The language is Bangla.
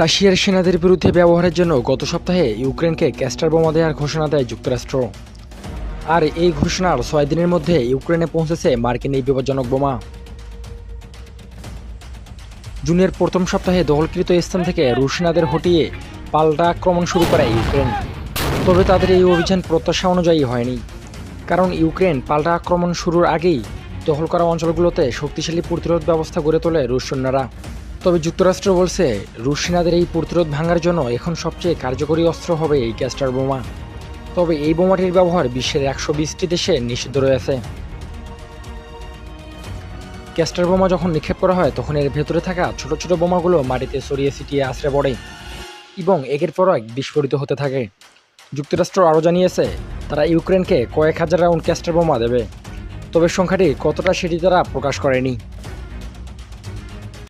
রাশিয়ার সেনাদের বিরুদ্ধে ব্যবহারের জন্য গত সপ্তাহে ইউক্রেনকে ক্যাস্টার বোমা দেওয়ার ঘোষণা দেয় যুক্তরাষ্ট্র। আর এই ঘোষণার ছয় দিনের মধ্যে ইউক্রেনে পৌঁছেছে মার্কিন এই বিপজ্জনক বোমা। জুনের প্রথম সপ্তাহে দখলকৃত স্থান থেকে রুশ সেনাদের হটিয়ে পাল্টা আক্রমণ শুরু করে ইউক্রেন। তবে তাদের এই অভিযান প্রত্যাশা অনুযায়ী হয়নি। কারণ ইউক্রেন পাল্টা আক্রমণ শুরুর আগেই দখল করা অঞ্চলগুলোতে শক্তিশালী প্রতিরোধ ব্যবস্থা গড়ে তোলে রুশ সৈন্যরা। তবে যুক্তরাষ্ট্র বলছে রুশ সেনাদের এই প্রতিরোধ ভাঙার জন্য এখন সবচেয়ে কার্যকরী অস্ত্র হবে এই ক্যাস্টার বোমা। তবে এই বোমাটির ব্যবহার বিশ্বের একশো বিশটি দেশে নিষিদ্ধ রয়েছে। ক্যাস্টার বোমা যখন নিক্ষেপ করা হয়, তখন এর ভেতরে থাকা ছোট ছোট বোমাগুলো মাটিতে ছড়িয়ে ছিটিয়ে আছড়ে পড়ে এবং একের পর এক বিস্ফোরিত হতে থাকে। যুক্তরাষ্ট্র আরও জানিয়েছে, তারা ইউক্রেনকে কয়েক হাজার রাউন্ড ক্যাস্টার বোমা দেবে। তবে সংখ্যাটি কতটা সেটি তারা প্রকাশ করেনি।